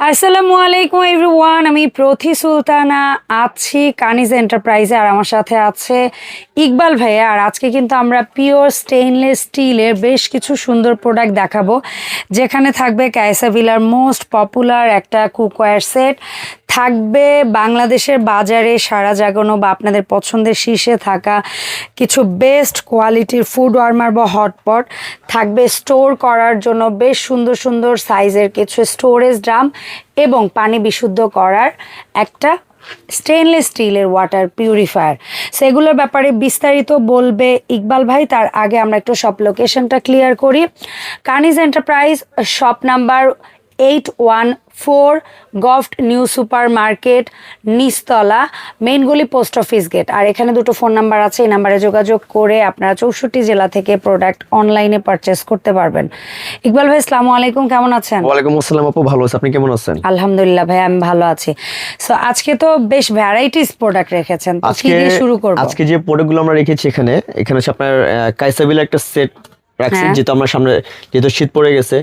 আসসালামু আলাইকুম এভরিওয়ান, আমি প্রথি সুলতানা আছি কানিজ এন্টারপ্রাইজে, আর আমার সাথে আছে ইকবাল ভাইয়া। আর আজকে কিন্তু আমরা পিওর স্টেইনলেস স্টিলের বেশ কিছু সুন্দর প্রোডাক্ট দেখাবো, যেখানে থাকবে ক্যাসাভিলার মোস্ট পপুলার একটা কুকওয়্যার সেট। থাকবে বাংলাদেশের বাজারে সারা জাগানো বা আপনাদের পছন্দের শীর্ষে থাকা কিছু বেস্ট কোয়ালিটির ফুড ওয়ার্মার বা হটপট থাকবে স্টোর করার জন্য বেশ সুন্দর সুন্দর সাইজের কিছু স্টোরেজ ড্রাম এবং পানি বিশুদ্ধ করার একটা স্টেনলেস স্টিলের ওয়াটার পিউরিফায়ার সেগুলোর ব্যাপারে বিস্তারিত বলবে ইকবাল ভাই, তার আগে আমরা একটু সব লোকেশনটা ক্লিয়ার করি। Kaniz enterprise shop number eight one four govt new super market নিস্তলা মেইনগুলি পোস্ট অফিস গেট। আর এখানে দুটো ফোন নাম্বার আছে এই নাম্বারে যোগাযোগ করে আপনারা চৌষট্টি জেলা থেকে প্রোডাক্ট অনলাইনে পারচেস করতে পারবেন। ইকবাল ভাই আসসালামু আলাইকুম কেমন আছেন? ওয়ালাইকুম আসসালাম আপু ভালো আছি। আপনি কেমন আছেন? আলহামদুলিল্লাহ ভাই আমি ভালো আছি। সো আজকে তো বেশ ভ্যারাইটিস প্রোডাক্ট রেখেছেন। আজকে শুরু করব? আজকে যে প্রোডাক্টগুলো আমরা রেখেছি এখানে এখানে হচ্ছে আপনার কাইসাবিল একটা সেট হ্যাঁ। যেহেতু আমরা সামনে যেহেতু শীত পড়ে গেছে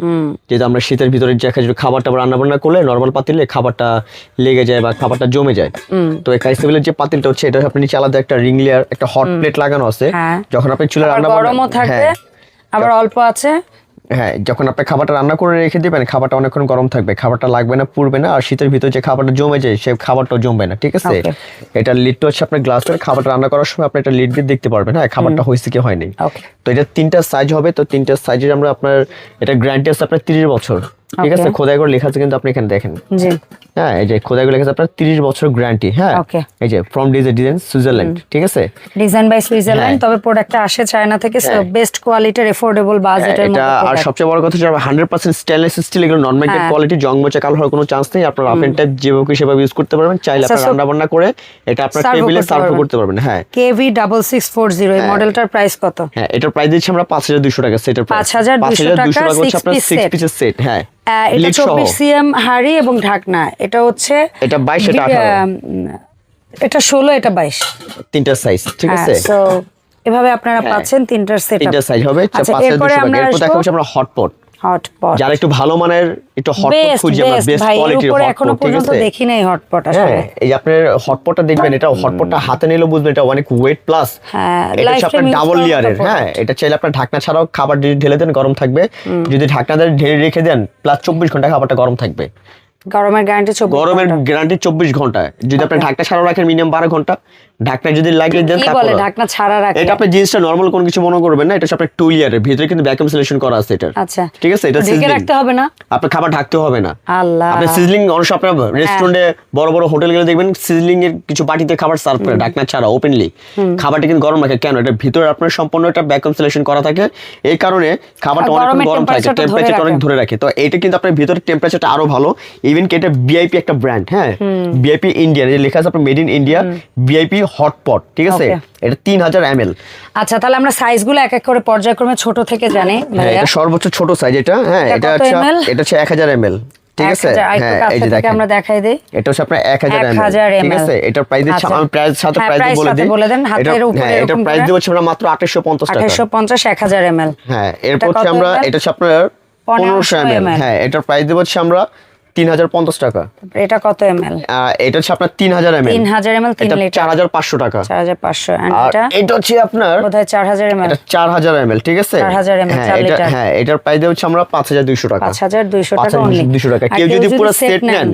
যেহেতু আমরা শীতের ভিতরে যে খাবার খাবারটা রান্না বান্না করলে নর্মাল পাতিলে খাবারটা লেগে যায় বা খাবারটা জমে যায়। তো এই কাইসেবিলের যে পাতিলটা হচ্ছে এটা আপনি নিচে আলাদা একটা রিং লেয়ার একটা হট প্লেট লাগানো আছে। হ্যাঁ। যখন আপনি চুলে রান্না বান্না হ্যাঁ। আবার অল্প আছে। হ্যাঁ যখন আপনি খাবারটা রান্না করে রেখে দেবেন খাবারটা অনেকক্ষণ গরম থাকবে খাবারটা লাগবে না পুড়বে না আর শীতের ভিতরে যে খাবারটা জমে যায় সে খাবারটা জমবে না ঠিক আছে. এটা লিডটা হচ্ছে আপনার গ্লাসের খাবারটা রান্না করার সময় আপনি এটা লিড দিয়ে দেখতে পারবেন হ্যাঁ খাবারটা হয়েছে কি হয়নি। তো এটা তিনটা সাইজ হবে তো তিনটা সাইজের আমরা আপনার এটা গ্যারান্টি আছে আপনার তিরিশ বছর ঠিক আছে. খোদাই করে লেখা আছে কিন্তু আপনি এখানে দেখেন। জি। হ্যাঁ এই যে খোদাই করে লেখা আপনার তিরিশ বছর গ্যারান্টি হ্যাঁ. এই যে ফ্রম ডিজাইন ডিজাইন সুইজারল্যান্ড ঠিক আছে ডিজাইন বাই সুইজারল্যান্ড হ্যাঁ। তবে প্রোডাক্টটা আসে চায়না থেকে হ্যাঁ। বেস্ট কোয়ালিটির এফোর্ডেবল বাজেটের এটা আর সবচেয়ে বড় কথা হান্ড্রেড পার্সেন্ট স্টেনলেস স্টিল এগুলো নন ম্যাগনেট হ্যাঁ। কোয়ালিটি জং মোচা কালো হওয়ার কোনো চান্স নেই আপনার রাফ এন্ড টাইপ যেভাবে সেভাবে ইউজ করতে পারবেন চাইলে আচ্ছা, আপনার রান্না বান্না করে এটা আপনার টেবিলে সার্ভ করতে পারবেন হ্যাঁ KV double six four zero এই হ্যাঁ। মডেলটার প্রাইস কত হ্যাঁ এটার প্রাইস দিচ্ছি আমরা পাঁচ হাজার দুশো টাকা সেটার 5,200 টাকা, হচ্ছে six আপনার piece সিক্স set। পিসের সেট হ্যাঁ এটা Lid সহ। চব্বিশ সিএম হাড়ি এবং ঢাকনা এটা হচ্ছে এটা 22, এটা 18 এটা ষোলো এটা বাইশ। তিনটা সাইজ ঠিক হ্যাঁ আছে? সো এভাবে আপনারা পাচ্ছেন তিনটার সেট তিনটা সাইজ হবে আচ্ছা পাঁচ হাজার দুশো আমরা এরপর দেখা হচ্ছে আমরা হটপট হটপট যারা একটু ভালো মানের একটু হটপট খুঁজি আমরা বেস্ট কোয়ালিটির উপরে এখনও পর্যন্ত দেখি নাই হটপট হ্যাঁ আসলে। এই যে আপনার হটপটটা দেখবেন এটা হটপটটা হাতে নিলে বুঝবেন এটা অনেক ওয়েট প্লাস হ্যাঁ, এটা আপনার ডাবল লেয়ারের হ্যাঁ এটা চাইলে আপনার ঢাকনা ছাড়াও খাবার যদি ঢেলে দেন গরম থাকবে। যদি ঢাকনা দিয়ে ঢেলে রেখে দেন প্লাস চব্বিশ ঘণ্টা খাবারটা গরম থাকবে। গরমের গ্যারান্টি চব্বিশ গরমের গ্যারান্টি চব্বিশ ঘণ্টা যদি আপনি ঢাকনা ছাড়াও রাখেন মিনিমাম বারো ঘণ্টা ঢাকনা যদি লাগিয়ে দেন বলে ঢাকনা ছাড়া রাখলে? এটা আপনি জিনিসটা নর্মাল কোনো কিছু মনে করবেন না এটা হচ্ছে আপনার টু ইয়ারের ভিতরে কিন্তু ভ্যাকুয়াম সিলেকশন করা আছে এটা আচ্ছা। ঠিক আছে? এটা ঢেকে রাখতে হবে না? আপনার খাবার ঢাকতে হবে না। আল্লাহ। আপনি সিজলিং অনেক সময় আপনার রেস্টুরেন্টে বড় বড় হোটেল গেলে দেখবেন সিজলিং এর কিছু বাটিতে খাবার সার্ভ করে ঢাকনা ছাড়া ওপেনলি খাবারটা কিন্তু গরম রাখে। কেন? এটা ভিতরে আপনার সম্পূর্ণ একটা ভ্যাকুয়াম সিলেকশন করা থাকে। এই কারণে খাবারটা অনেক গরম থাকে। টেম্পারেচার অনেক ধরে রাখে। তো এটা কিন্তু আপনার ভিতরে টেম্পারেচারটা আরও ভালো। ইভেন কি এটা ভিআইপি একটা ব্র্যান্ড হ্যাঁ? ভিআইপি ইন্ডিয়া যে লেখা আছে আপনার made in India VIP hotpot ঠিক আছে? এটা তিন হাজার এম এল আচ্ছা তাহলে আমরা সাইজগুলো এক এক করে পর্যায়ক্রমে ছোট থেকে জানি হ্যাঁ এটা সর্বোচ্চ ছোট সাইজ এটা হ্যাঁ এটা এটা হচ্ছে এটা হচ্ছে এক হাজার এম এল ঠিক আছে? হ্যাঁ এই যে দেখেন। আমরা দেখাই দিই। এটা হচ্ছে আপনার এক হাজার 1000 ঠিক আছে? এটার প্রাইস দিচ্ছি আচ্ছা। আমি প্রাইস সাথে হ্যাঁ, প্রাইস বলে দিই। বলে দেন, হাতের এটা- উপরে হ্যাঁ এটার প্রাইস দিব হচ্ছে আমরা মাত্র টাকা। হ্যাঁ এরপর হচ্ছে আমরা এটা হচ্ছে আপনার পনেরোশো 1500 ml হ্যাঁ এটার প্রাইস দিব হচ্ছে আমরা তিন হাজার পঞ্চাশ টাকা। এটা কত এম এল এটা হচ্ছে আপনার তিন হাজার এম তিন হাজার এম এল তিন লিটার। চার হাজার পাঁচশো টাকা। চার হাজার পাঁচশো। এটা? এটা হচ্ছে আপনার বোধহয় চার হাজার এম এল চার হাজার এম ঠিক আছে? 4000 হাজার এম এল লিটার। হ্যাঁ এটার প্রাইস হচ্ছে আমরা পাঁচ হাজার দুইশো টাকা। পাঁচ হাজার দুইশো টাকা। দুইশো টাকা। কেউ যদি পুরো সেট নেন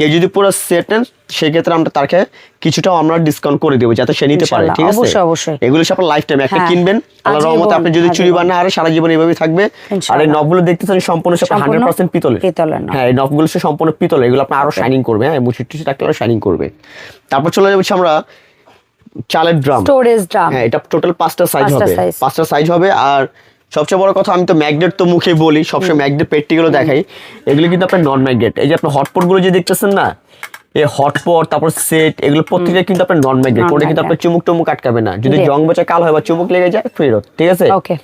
কেউ যদি পুরো সেট নেন সেক্ষেত্রে আমরা তাকে কিছুটাও আমরা ডিসকাউন্ট করে দেবো যাতে সে নিতে পারে ঠিক আছে? অবশ্যই, অবশ্যই। এগুলো সব লাইফ টাইম একটা হ্যাঁ, কিনবেন আল্লাহ রহমতে আপনি যদি চুরি। বান্না আরে সারা জীবন এইভাবেই থাকবে। আর এই। নবগুলো দেখতেছেন সম্পূর্ণ সব হান্ড্রেড পার্সেন্ট পিতলের। পিতলের হ্যাঁ এই নবগুলো সম্পূর্ণ পিতলের এগুলো আপনার আরও শাইনিং করবে হ্যাঁ মুছি টুচি থাকলে আরও শাইনিং করবে। তারপর চলে যাচ্ছে আমরা চালের ড্রাম স্টোরেজ ড্রাম হ্যাঁ এটা টোটাল পাঁচটা সাইজ হবে। পাঁচটা সাইজ হবে আর সবচেয়ে বড় কথা আমি তো ম্যাগনেট তো মুখে বলি সবসময় ম্যাগনেট পেট্টিগুলো দেখাই। এগুলো কিন্তু আপনার নন ম্যাগনেট এই যে আপনার হটপটগুলো যে দেখতেছেন না এই হটপট তারপর সেট এগুলো প্রত্যেকটা কিন্তু আপনার নন ম্যাগনেট ওটা কিন্তু আপনার চুমুক টুমুক আটকাবে না। যদি জং। বাচা কাল হয় বা চুমুক লেগে যায় ফেরত ঠিক আছে? ওকে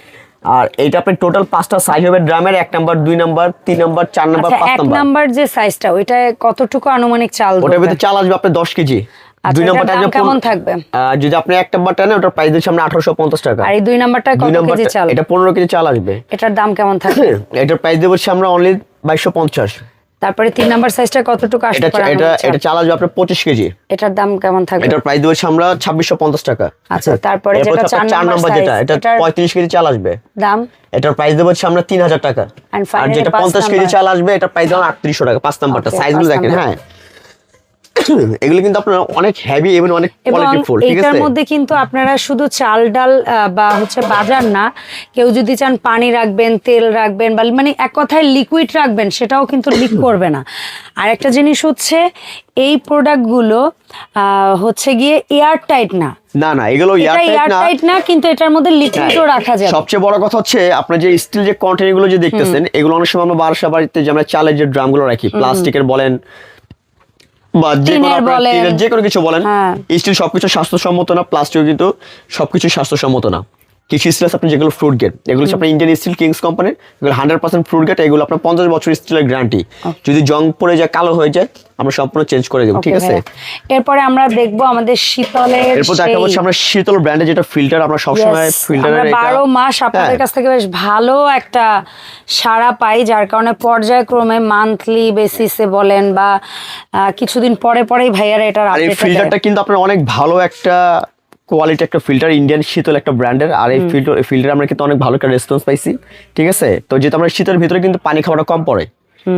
আর এইটা আপনার টোটাল পাঁচটা সাইজ হবে ড্রামের এক নাম্বার দুই নাম্বার তিন নাম্বার চার নাম্বার আচ্ছা পাঁচ এক নাম্বার নাম্বার যে সাইজটা ওইটা কতটুকু আনুমানিক চাল ওটার? ভিতরে চাল আসবে আপনার দশ কেজি। দুই নাম্বারটা কেমন থাকবে? যদি আপনি এক নাম্বারটা নেন ওটার প্রাইস দিচ্ছে আমরা টাকা। আর এই দুই নাম্বারটা দুই কত কেজি চাল? এটা কেজি চাল আসবে। এটার দাম কেমন থাকবে? এটার প্রাইস দেবো আমরা অনলি বাইশশো পঞ্চাশ। তারপরে তিন নাম্বার সাইজটা কতটুকু আসতে এটা এটা এটা চাল আসবে আপনার পঁচিশ কেজি। এটার দাম কেমন থাকবে? এটার প্রাইস আমরা ছাব্বিশশো পঞ্চাশ টাকা। আচ্ছা, তারপরে যেটা চার চার নাম্বার যেটা এটা এটার- পঁয়ত্রিশ কেজি চাল আসবে। দাম? এটার প্রাইস দেবো হচ্ছে আমরা টাকা। আর যেটা পাঁচ পঞ্চাশ কেজি চাল আসবে এটার প্রাইস দেবো টাকা পাঁচ নাম্বারটা সাইজগুলো দেখেন হ্যাঁ। এগুলো কিন্তু আপনার অনেক হেভি এবং অনেক এবং কোয়ালিটি ফুল ঠিক এটার আছে? মধ্যে কিন্তু আপনারা শুধু চাল ডাল বা হচ্ছে বাজার না কেউ যদি চান পানি রাখবেন তেল রাখবেন বা মানে এক কথায় লিকুইড রাখবেন সেটাও কিন্তু লিক করবে না। আর একটা জিনিস হচ্ছে এই প্রোডাক্টগুলো হচ্ছে গিয়ে এয়ার টাইট না। না না এগুলো এয়ার টাইট না। কিন্তু এটার মধ্যে লিকুইডও হ্যাঁ, রাখা যাবে। সবচেয়ে বড় কথা হচ্ছে আপনার যে স্টিল যে কন্টেনারগুলো যে দেখতেছেন এগুলো অনেক সময় আমরা বাসা বাড়িতে যে আমরা চালের যে ড্রামগুলো রাখি প্লাস্টিকের বলেন বা যে কোনো যে কিছু বলেন হ্যাঁ। স্টিল সবকিছু স্বাস্থ্যসম্মত না প্লাস্টিক কিন্তু সবকিছু স্বাস্থ্যসম্মত না কিছু স্টিল আছে আপনি যেগুলো ফ্রুট গেট এগুলো আপনার ইন্ডিয়ান স্টিল কিংস কোম্পানির এগুলো হান্ড্রেড পার্সেন্ট ফ্রুট গেট এগুলো আপনার পঞ্চাশ বছর স্টিলের গ্যারান্টি যদি জং পড়ে যায় কালো হয়ে যায় আমরা সম্পূর্ণ চেঞ্জ করে দেবো ঠিক আছে? এরপরে আমরা দেখব আমাদের শীতলের এরপর দেখা হচ্ছে আমরা শীতল ব্র্যান্ডের যেটা ফিল্টার আমরা সবসময় ফিল্টারের বারো মাস আপনাদের কাছ থেকে বেশ ভালো একটা সাড়া পাই যার কারণে পর্যায়ক্রমে মান্থলি বেসিসে বলেন বা কিছুদিন পরে পরেই ভাইয়ারা এটা এই ফিল্টারটা কিন্তু আপনার অনেক ভালো একটা কোয়ালিটি একটা ফিল্টার ইন্ডিয়ান শীতল একটা ব্র্যান্ডের আর এই ফিল্টার ফিল্টার আমরা কিন্তু অনেক ভালো একটা রেসপন্স পাইছি ঠিক আছে? তো যেহেতু আমরা শীতের ভিতরে কিন্তু পানি খাওয়াটা কম পড়ে।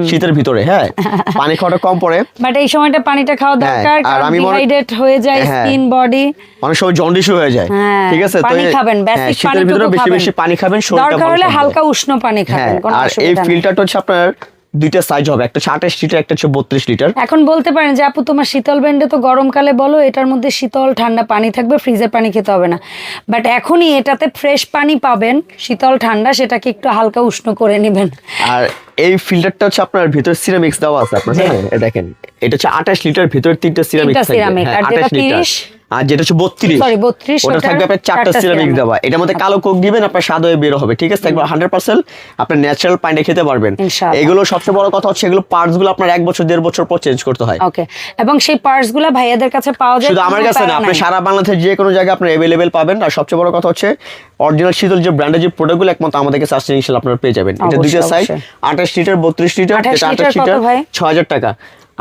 শীতের ভিতরে হ্যাঁ? পানি খাওয়াটা কম পড়ে। বাট এই সময়টা পানিটা খাওয়া হ্যাঁ, দরকার আর আমি ডিহাইড্রেট হয়ে যায় হ্যাঁ। স্কিন বডি অনেক সময় জন্ডিস হয়ে যায় হ্যাঁ ঠিক আছে? পানি খাবেন হ্যাঁ, বেসিক শীতের পানি ভিতরে বেশি বেশি পানি খাবেন শরীরটা দরকার হলে হালকা উষ্ণ পানি হ্যাঁ খাবেন আর এই ফিল্টারটা হচ্ছে আপনার দুইটা সাইজ হবে একটা হচ্ছে আঠাশ লিটার একটা হচ্ছে বত্রিশ লিটার এখন বলতে পারেন যে আপু তোমার শীতল ব্যান্ডে তো গরমকালে বলো এটার মধ্যে শীতল ঠান্ডা পানি থাকবে ফ্রিজের পানি খেতে হবে না। বাট এখনই এটাতে ফ্রেশ পানি পাবেন শীতল ঠান্ডা সেটাকে একটু হালকা উষ্ণ করে নেবেন। আর এই ফিল্টারটা হচ্ছে আপনার ভিতরে সিরামিক্স দেওয়া আছে আপনার হ্যাঁ দেখেন এটা হচ্ছে আঠাশ লিটার ভিতরে তিনটা সিরামিক্স তিনটা ceramic, আর যেটা 30 আর যেটা হচ্ছে বত্রিশ 32 ওটা থাকবে আপনার চারটা সিরামিক দেওয়া। এটার মধ্যে কালো কোক দিবেন আপনার স্বাদ হয়ে বের হবে ঠিক আছে? একবার হান্ড্রেড পার্সেন্ট আপনার ন্যাচারাল পানিটা খেতে পারবেন। এগুলো সবচেয়ে বড় কথা হচ্ছে এগুলো পার্টসগুলো আপনার এক বছর দেড় বছর পর চেঞ্জ করতে হয়। ওকে এবং সেই পার্টসগুলা ভাইয়াদের কাছে পাওয়া যায় শুধু আমার কাছে না আপনি সারা বাংলাদেশের যে কোনো জায়গায় আপনার অ্যাভেলেবেল পাবেন। আর সবচেয়ে বড় কথা হচ্ছে অরিজিনাল শীতল যে ব্র্যান্ডের যে প্রোডাক্টগুলো একমাত্র আমাদের কাছে আসছে ইনশাল্লাহ আপনারা পেয়ে যাবেন। এটা দুইটা সাইজ আঠাশ লিটার বত্রিশ লিটার 28 আঠাশ লিটার ভাই? ছ হাজার টাকা।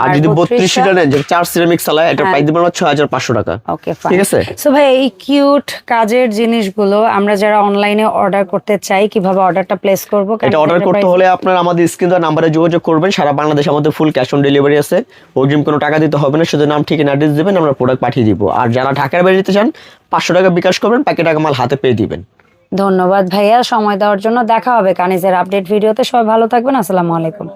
আর যদি 32 টা? নেন যেটা চার সিরামিক চালায় এটা হ্যাঁ। প্রাইস দেবেন ছয় হাজার পাঁচশো টাকা। ওকে ঠিক আছে? সো ভাই এই কিউট কাজের জিনিসগুলো আমরা যারা অনলাইনে অর্ডার করতে চাই কীভাবে অর্ডারটা প্লেস করব? এটা অর্ডার করতে হলে আপনার আমাদের স্ক্রিন দেওয়া নাম্বারে যোগাযোগ করবেন। সারা বাংলাদেশে আমাদের ফুল ক্যাশ অন ডেলিভারি আছে। অগ্রিম কোনো টাকা দিতে হবে না শুধু নাম ঠিকানা অ্যাড্রেস দেবেন আমরা প্রোডাক্ট পাঠিয়ে দিব। আর যারা ঢাকার বাইরে যেতে চান পাঁচশো টাকা বিকাশ করবেন প্যাকেট টাকা মাল হাতে পেয়ে দিবেন। ধন্যবাদ ভাইয়া সময় দেওয়ার জন্য। দেখা হবে কানিজের আপডেট ভিডিওতে। সবাই ভালো থাকবেন আসসালামু আলাইকুম।